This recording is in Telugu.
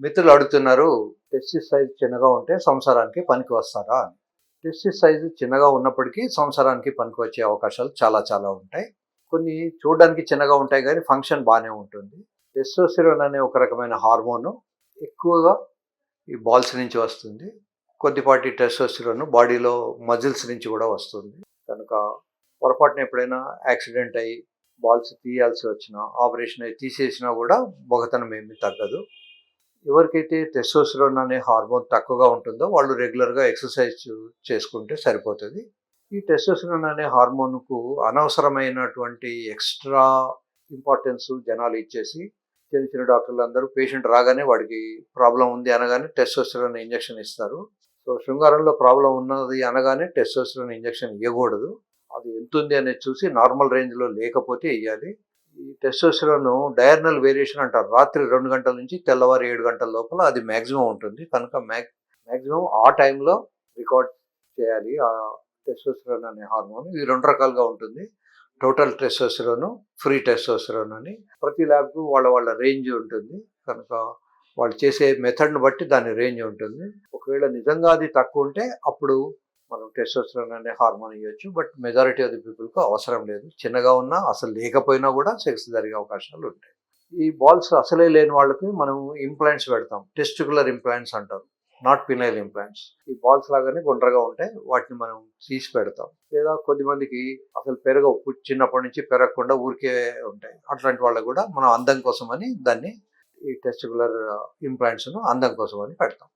మిత్రులు అడుగుతున్నారు టెస్టిస్ సైజ్ చిన్నగా ఉంటే సంసారానికి పనికి వస్తారా? అని. టెస్టిస్ సైజు చిన్నగా ఉన్నప్పటికీ సంసారానికి పనికి వచ్చే అవకాశాలు చాలా చాలా ఉంటాయి. కొన్ని చూడడానికి చిన్నగా ఉంటాయి కానీ ఫంక్షన్ బాగానే ఉంటుంది. టెస్టోసిరోన్ అనే ఒక రకమైన హార్మోన్ ఎక్కువగా ఈ బాల్స్ నుంచి వస్తుంది. కొద్దిపాటి టెస్టోసిరోన్ బాడీలో మజిల్స్ నుంచి కూడా వస్తుంది. కనుక పొరపాటున ఎప్పుడైనా యాక్సిడెంట్ అయ్యి బాల్స్ తీయాల్సి వచ్చినా ఆపరేషన్ అయి తీసేసినా కూడా బొగతనం ఏమీ తగ్గదు. ఎవరికైతే టెస్టోస్టెరోన్ అనే హార్మోన్ తక్కువగా ఉంటుందో వాళ్ళు రెగ్యులర్గా ఎక్సర్సైజ్ చేసుకుంటే సరిపోతుంది. ఈ టెస్టోస్టెరోన్ అనే హార్మోన్కు అనవసరమైనటువంటి ఎక్స్ట్రా ఇంపార్టెన్స్ జనాలు ఇచ్చేసి చిన్న చిన్న డాక్టర్లు అందరూ పేషెంట్ రాగానే వాడికి ప్రాబ్లం ఉంది అనగానే టెస్టోస్టెరోన్ ఇంజెక్షన్ ఇస్తారు. సో శృంగారంలో ప్రాబ్లం ఉన్నది అనగానే టెస్టోస్టెరోన్ ఇంజెక్షన్ ఇవ్వకూడదు అది ఎంత ఉంది అనేది చూసి నార్మల్ రేంజ్లో లేకపోతే ఇవ్వాలి ఈ టెస్టోస్టిరోన్ డయర్నల్ వేరియేషన్ అంటారు. రాత్రి రెండు గంటల నుంచి తెల్లవారు ఏడు గంటల లోపల అది మ్యాక్సిమం ఉంటుంది. కనుక మ్యాక్ మ్యాక్సిమం ఆ టైంలో రికార్డ్ చేయాలి. ఆ టెస్టోస్టిరోన్ అనే హార్మోన్. ఇది రెండు రకాలుగా ఉంటుంది. టోటల్ టెస్టోస్టిరోన్ ఫ్రీ టెస్టోస్టిరోన్ అని. ప్రతి ల్యాబ్కు వాళ్ళ వాళ్ళ రేంజ్ ఉంటుంది. కనుక వాళ్ళు చేసే మెథడ్ని బట్టి దాని రేంజ్ ఉంటుంది. ఒకవేళ నిజంగా అది తక్కువ ఉంటే అప్పుడు మనం టెస్టోస్టిరోన్ అనే హార్మోన్ ఇవ్వచ్చు బట్ మెజారిటీ ఆఫ్ ది పీపుల్కి అవసరం లేదు. చిన్నగా ఉన్నా అసలు లేకపోయినా కూడా సెక్స్ జరిగే అవకాశాలు ఉంటాయి. ఈ బాల్స్ అసలే లేని వాళ్ళకి మనం ఇంప్లాంట్స్ పెడతాం. టెస్టికులర్ ఇంప్లాంట్స్ అంటారు నాట్ పినైల్ ఇంప్లాంట్స్ ఈ బాల్స్ లాగానే గుండ్రగా ఉంటాయి వాటిని మనం తీసి పెడతాం. లేదా కొద్దిమందికి అసలు పెరగవు చిన్నప్పటి నుంచి పెరగకుండా ఊరికే ఉంటాయి. అట్లాంటి వాళ్ళకు కూడా మనం అందం కోసమని దాన్ని ఈ టెస్టికులర్ ఇంప్లాంట్స్ను uh, అందం కోసం అని పెడతాం.